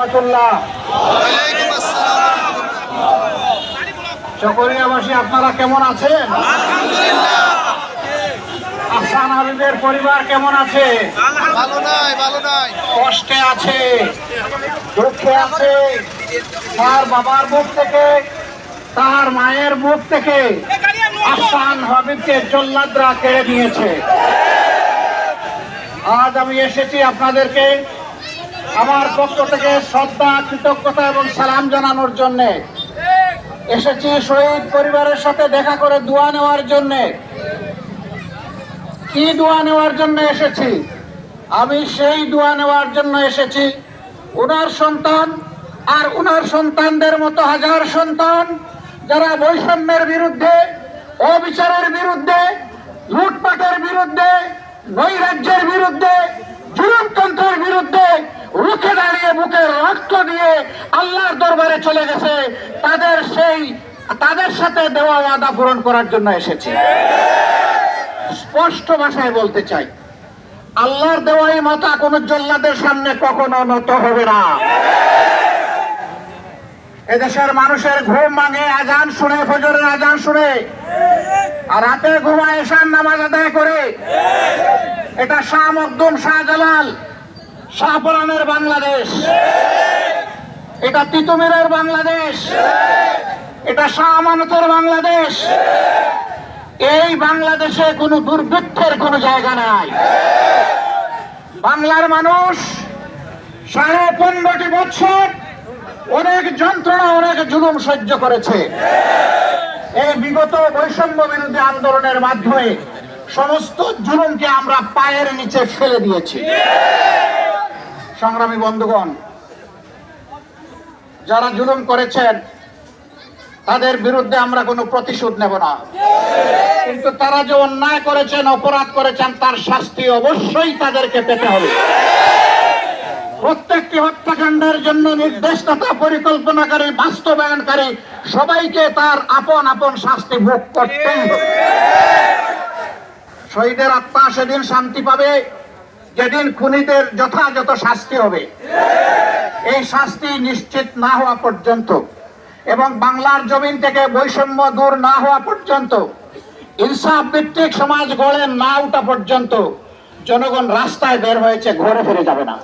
রহমতুল্লাহ। চকরিয়াবাসী আপনারা কেমন আছেন? আহসান হাবিবের পরিবার কেমন আছে? ভালো নাই ভালো নাই। কষ্টে আছে দুঃখে আছে। তার বাবার মুখ থেকে তার মায়ের মুখ থেকে আহসান হাবিবকে জল্লাদরা কেড়ে নিয়েছে। আজ আমি এসেছি আপনাদেরকে আমার পক্ষ থেকে শ্রদ্ধা, কৃতজ্ঞতা এবং সালাম জানানোর জন্যে এসেছি শহীদ পরিবারের সাথে দেখা করে দোয়া নেওয়ার জন্যে। কি দোয়া নেওয়ার জন্য এসেছি? আমি সেই দোয়া নেওয়ার জন্য এসেছি। ওনার সন্তান আর ওনার সন্তানদের মতো হাজার সন্তান যারা বৈষম্যের বিরুদ্ধে, অবিচারের বিরুদ্ধে, লুটপাটের বিরুদ্ধে, নৈরাজ্যের বিরুদ্ধে জুলুমতন্ত্রের বিরুদ্ধে দাঁড়িয়ে রক্ত দিয়ে আল্লাহর দরবারে চলে গেছে, তাদের সেই, তাদের সাথে দেওয়া ওয়াদা পূরণ করার জন্য এসেছি। স্পষ্ট ভাষায় বলতে চাই, আল্লাহর দেওয়াই মাথা কোন জল্লাদের সামনে কখনো নত হবে না। এদেশের মানুষের ঘুম ভাঙে, আজান শুনে, ফজরের আজান শুনে, আর রাতে ঘুমায় এসার নামাজ আদায় করে। এটা শাহ মকদুম শাহজালাল শাহপরানের বাংলাদেশ। এটা তিতুমিরের বাংলাদেশ। এটা শাহ আমানতের বাংলাদেশ। এই বাংলাদেশে কোনো দুর্বৃত্তের কোনো জায়গা নাই। বাংলার মানুষ সাড়ে পনেরোটি বছর অনেক যন্ত্রণা, অনেক জুলুম সহ্য করেছে। এই বিগত বৈষম্য বিরোধী আন্দোলনের মাধ্যমে সমস্ত জুলুমকে আমরা পায়ের নিচে ফেলে দিয়েছি। সংগ্রামী বন্ধুগণ, যারা জুলুম করেছেন, তাদের বিরুদ্ধে আমরা কোনো প্রতিশোধ নেব না। কিন্তু তারা যে অন্যায় করেছেন, অপরাধ করেছেন, তার শাস্তি অবশ্যই তাদেরকে পেতে হবে। প্রত্যেকটি হত্যাকাণ্ডের জন্য নির্দেশদাতা পরিকল্পনাকারী, বাস্তবায়নকারী, সবাইকে তার আপন আপন শাস্তি ভোগ করতে হবে। শহীদের আত্মা সেদিন শান্তি পাবে। যেদিন খুনিদের যথাযথ শাস্তি হবে, এই শাস্তি নিশ্চিত না হওয়া পর্যন্ত এবং বাংলার জমিন থেকে বৈষম্য দূর না হওয়া পর্যন্ত, ইনসাফ ভিত্তিক সমাজ গড়ে না ওঠা পর্যন্ত জনগণ রাস্তায় বের হয়েছে, ঘরে ফিরে যাবে না।